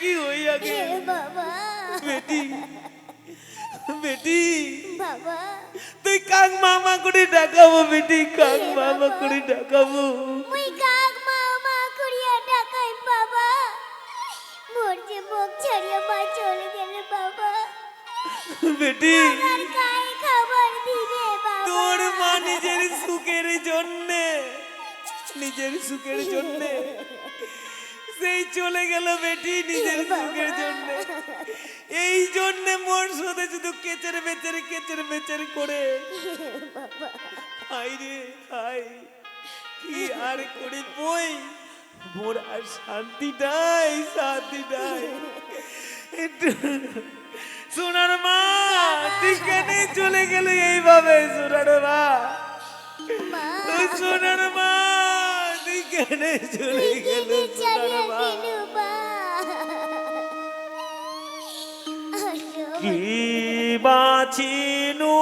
কি হইয়া গেল বাবা। বেটি বেটি। বাবা। তুই কাক মামা করে ডাকাবো বেটি? কাক মামা করে ডাকাবো। মুই কাক মামা করিয়া ডাকাই বাবা। মোর যে মুখ ছাড়িয়া মা চলে গেলে বাবা। বেটি। আর কাই খাবার দিবে বাবা। তোর মা নিজের সুখের জন্যে নিজের সুখের জন্যে সেই চলে গেল বেটি নিজের সুখের জন্যে। এই জন্যে মোর সাথে শুধু কেচের বেচের কেচের বেচের করে। হাই রে হাই কি আর করে বই? মোর আর শান্তি নাই শান্তি নাই। সোনার মা তুই কেন চলে গেলি এইভাবে সোনার মা। সোনার মা। কেন চলে গেল বা কি বাঁচিনু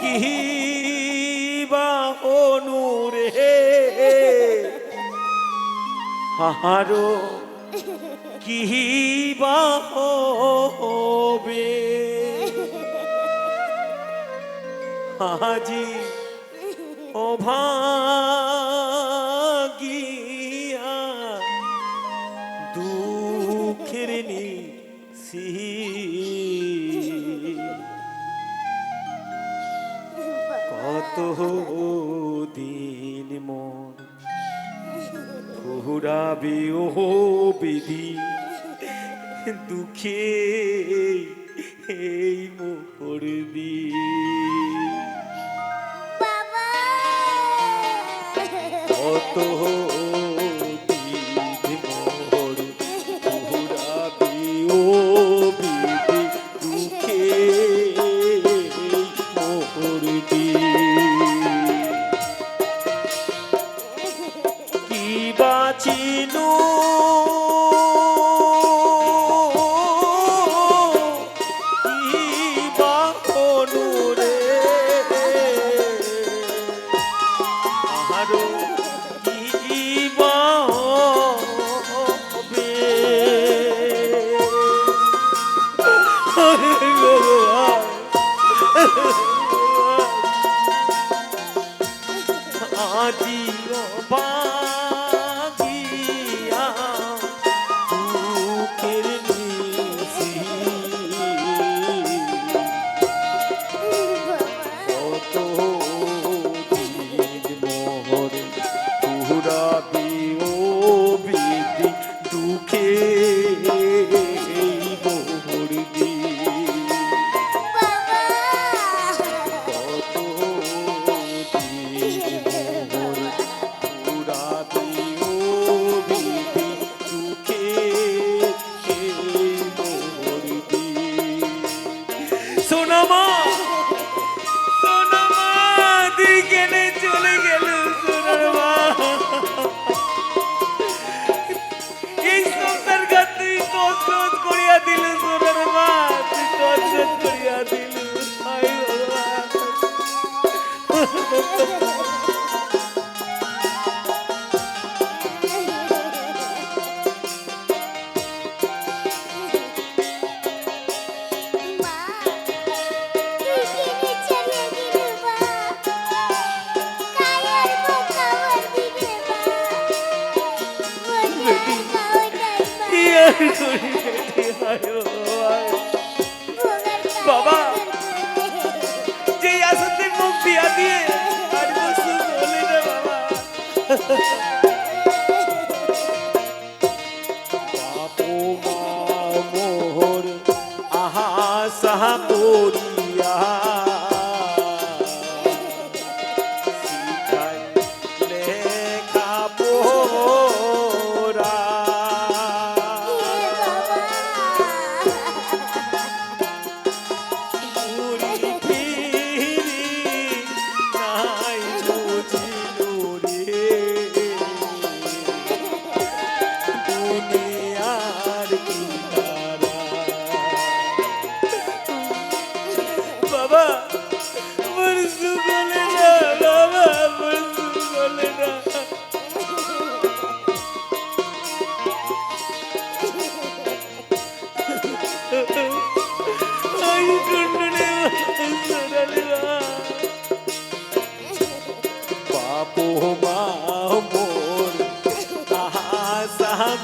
কি কি বাহবে আজি ও ভাগিয়া, দুঃখের নিশি। কত দিন মন ফুরাবে ও বিধি, দুঃখে এই মোর দি কত দিন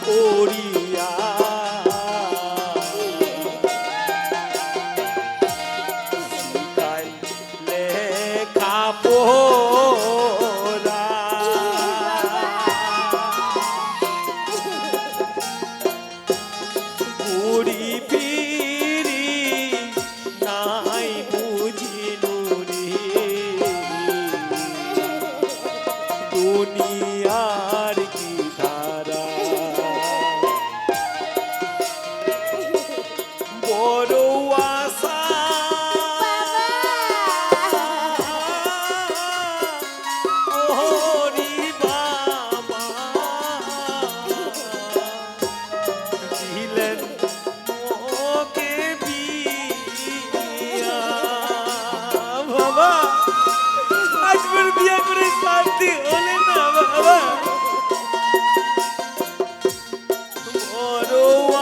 করিয়া বড় আশা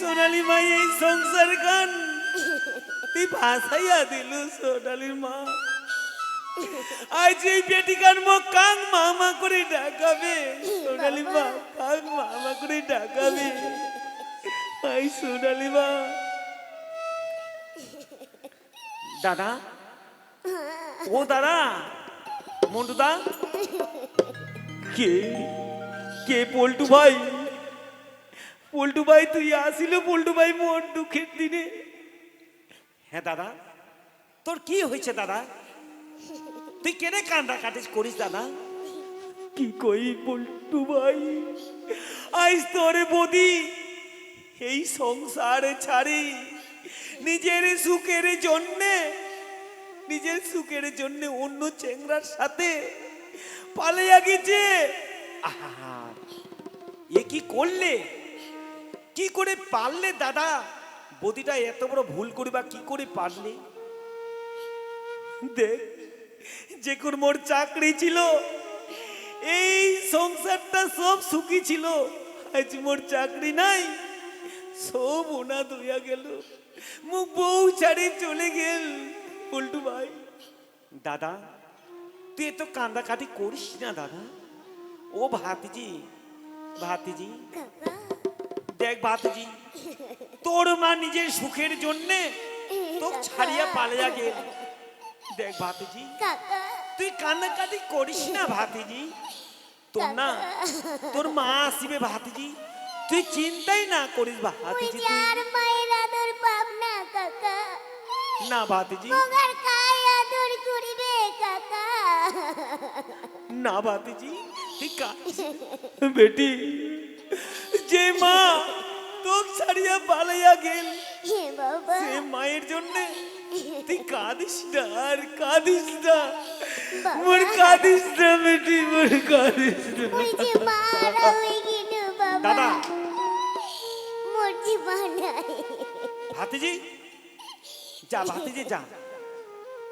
সোনালি মা এই সংসার গান তুই ভাসাইয়া দিল সোনালির মা আজ এই পেটি কান মুখ কাং মামা করে ডাকাবে সোনালি মা কাং মামা করে ডাকাবে আই সোনালি মা দাদা ও দাদা মন্টুদা কে কে পল্টু ভাই পল্টু ভাই তুই আসিল পল্টু ভাই মোর দুঃখের দিনে। হ্যাঁ দাদা। তোর কি হয়েছে দাদা? তুই কেনে কান্দা কাটিস করিস দাদা? কি কই পল্টু ভাই আইস তোরে বদি। এই সংসারে ছাড়ি নিজের সুখের জন্যে নিজের সুখের জন্য অন্য চেংরার সাথে পালিয়া গেছে। আহা, এ কি করলে? কি করে পারলে দাদা? বদিটা এত বড় ভুল করিবা কি করে পারলে? দেখ যে কোন মোর চাকরি ছিল, এই সংসারটা সব সুখী ছিল। আজ মোর চাকরি নাই, সব ওনা ধুইয়া গেল। মুখ বউ ছাড়ি চলে গেল পল্টু ভাই। দাদা, তুই এত কান্দাকাটি করিস না, দাদা। ও ভাতিজি ভাতিজি। দেখ ভাতিজি তোর মা নিজের সুখের জন্যে তোকে ছাড়িয়া পালিয়া গেল। দেখ ভাতিজি তুই কান্নাকাটি করিস না ভাতিজি। তোর না তোর মা আসিবে ভাতিজি। তুই চিন্তাই না করিস ভাতিজি আর মায়ের আদর পাব না কাকা। না ভাতিজি। মগার কায় আদর করিবে কাকা। না ভাতিজি তুই কা বেটি যে মা তোক ছাড়িয়া পালাইয়া গেল। হে সে মায়ের জন্য তুই কাঁদিস না আর কাঁদিস না। মোর কাঁদিস না বেটি মোর কাঁদিস না। দাদা। মোর জীবন। ভাতিজি যা ভাতিজি যা।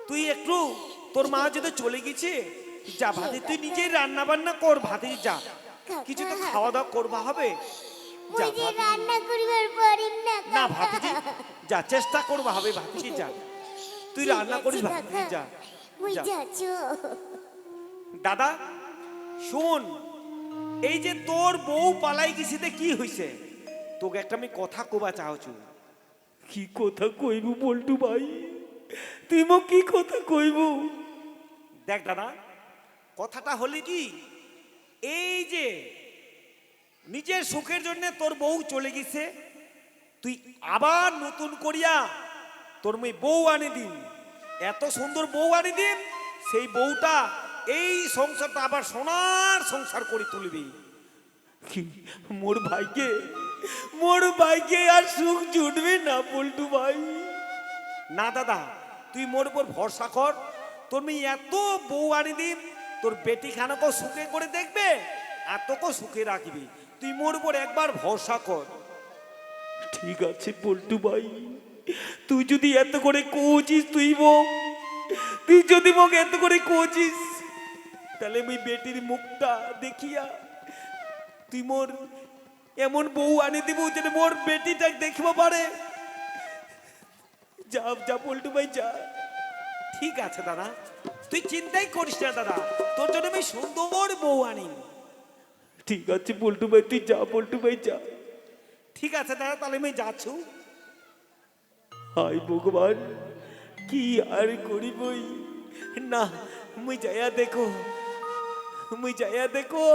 তুই একটু তোর মা যদি চলে গেছে যা ভাতি তুই নিজেই রান্না বান্না কর ভাতিজি যা। কিছু তো খাওয়া দাওয়া করবা হবে? ওই যে ভাতিজি রান্না করিবার পারিম যা চেষ্টা করবা হবে ভাতিজি যা। তুই রান্না করিস ভাতিজি যা ওই যা। যাচ্ছ। দাদা শোন এই যে তোর বউ পালাই গেছিতে কি হইছে? তোকে একটা আমি কথা কবা চাহছু কি কথা কইব বলটু ভাই? তুই মো কি কথা কইব? দেখ দাদা কথাটা হলে কি? এই যে নিজের সুখের জন্য তোর বউ চলে গেছে তুই আবার নতুন করিয়া তোর মেয়ে বউ আনি দিন। এত সুন্দর বউ আনি দিন সেই বউটা এই সংসারটা আবার সোনার সংসার করে তুলবি। মোর ভাইকে মোর ভাইকে আর সুখ জুটবে না পল্টু ভাই। না দাদা তুই মোর উপর ভরসা কর তোর মেয়ে এত বউ আনি দিন তোর বেটি খানাকেও সুখে করে দেখবে আর তোকেও সুখে রাখবি। তুই মোর উপর একবার ভরসা কর। ঠিক আছে পল্টু ভাই তুই যদি এত করে কোচিস তুই তুই যদি মোক এত করে কোচিস তাহলে আমি বেটির মুখটা দেখিয়া তুই মোর এমন বউ আনি দিব যেন মোর বেটিটা দেখিব পারে। যা যা পল্টু ভাই যা। ঠিক আছে দাদা তুই চিন্তাই করিস না দাদা তোর জন্য আমি সুন্দর বউ আনি। ঠিক আছে পল্টু ভাই তুই যা পল্টু ভাই যা। ঠিক আছে দাদা তাহলে আমি যাচ্ছু। হাই ভগবান কি আর করিবই না মুই যাইয়া দেখো মুই যাইয়া দেখো।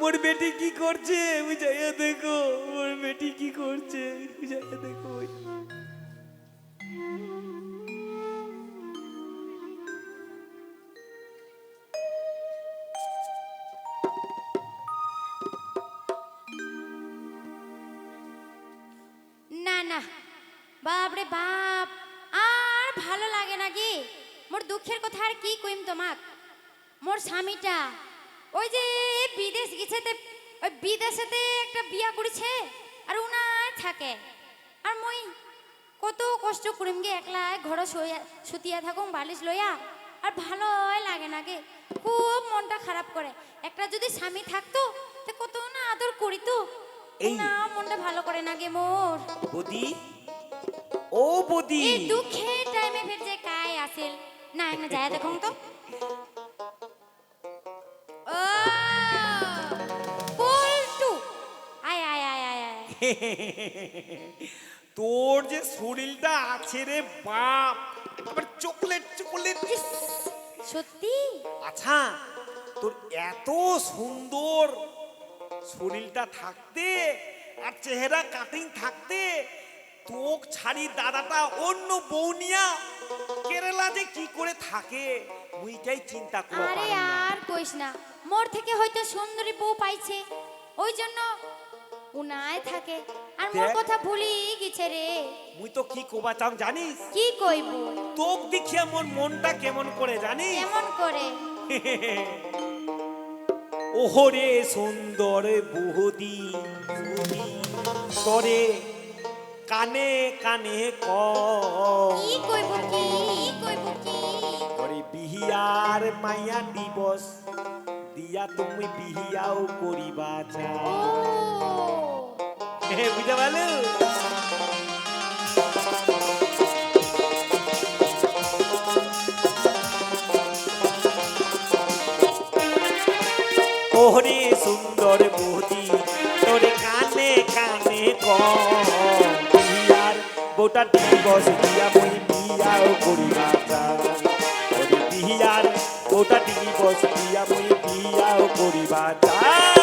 মোর বেটি কি করছে? মুই যাইয়া দেখো মোর বেটি কি করছে? মুই যাইয়া দেখো না। না বাপরে বাপ, আর ভালো লাগে না কি? মোর দুঃখের কথা আর কি কইম তোমাক? মোর স্বামীটা ওই যে বিদেশ গেছেতে, ওই বিদেশেতে একটা বিয়া করেছে আর উনায় থাকে। আর মই কত কষ্ট করিম গে একলা ঘরে শুয়া সুতিয়া থাকুম, বালিশ লইয়া। আর ভালোই লাগে না গে, খুব মনটা খারাপ করে। একটা যদি স্বামী থাকতো, তো কত না আদর করিতো। এই- না মনটা ভালো করে না গে মোর। বদি? ও বদি। এই দুঃখের টাইমে ফির যে কায় আসেল। না না যায় দেখুন তো। ও পল্টু। আয় আয় আয় আয় আয়। তোর যে শরীরটা আছে রে বাপ আবার চকলেট চকলেট। সত্যি? আচ্ছা তোর এত সুন্দর শরীরটা থাকতে আর চেহারা কাটিং থাকতে তোক ছাড়ি দাদাটা অন্য বৌনিয়া কেরালা যে কি করে থাকে মুইটাই চিন্তা করে আরে আর কইস না মোর থেকে হয়তো সুন্দরী বউ পাইছে ওই জন্য উনায় থাকে। আর মোর কথা ভুলি গেছে রে। মুই তো কি কোবা চাম জানিস? কি কইব? তোক দেখিয়া মোর মনটা কেমন করে জানিস? কেমন করে? ওহরে সুন্দর বহুদি তরে কানে কানে ক। কি কইব কি কইব কি? ওরে বিহিয়ার মাইয়া দিবস দিয়া তুমি বিহিয়াও করিবা চাও হে বুঝা ওহরে সুন্দর বৌদি তোর কানে কানে কিয়ার গোটা দিবস দিয়া মই বিয়াও চাও ওরে বিয়ার গোটা দিবস দিয়া মই বিয়াও করিবা চাও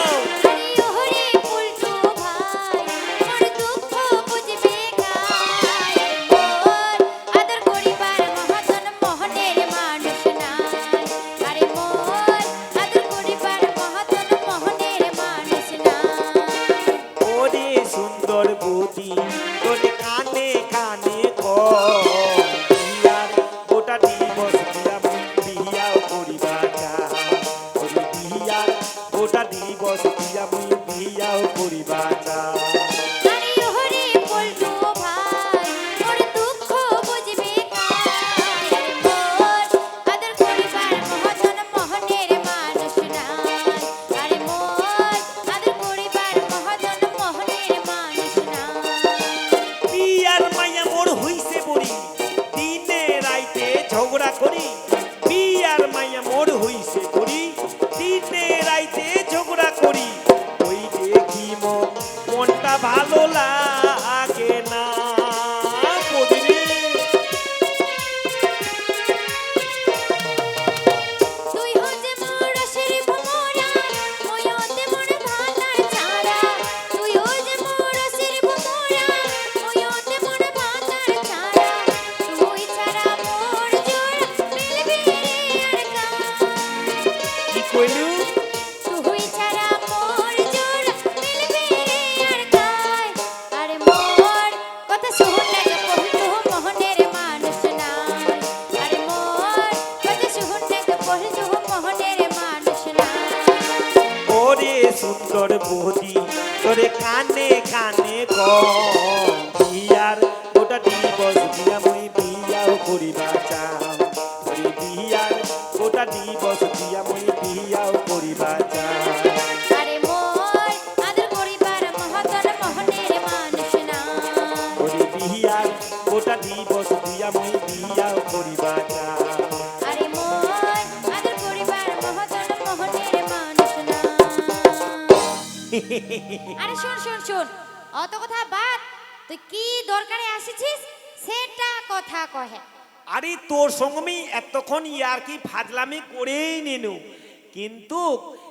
ঝগড়া করি করিবা গোটা দিবস দিয়া মই বিয়া করিবা আরে শোন শোন শোন অত কথা বাদ তুই কি দরকারে আসিছিস? সেটা কথা কহে। আরে তোর সঙ্গে এতক্ষণ ইয়ার কি ফাজলামি করেই নিনু। কিন্তু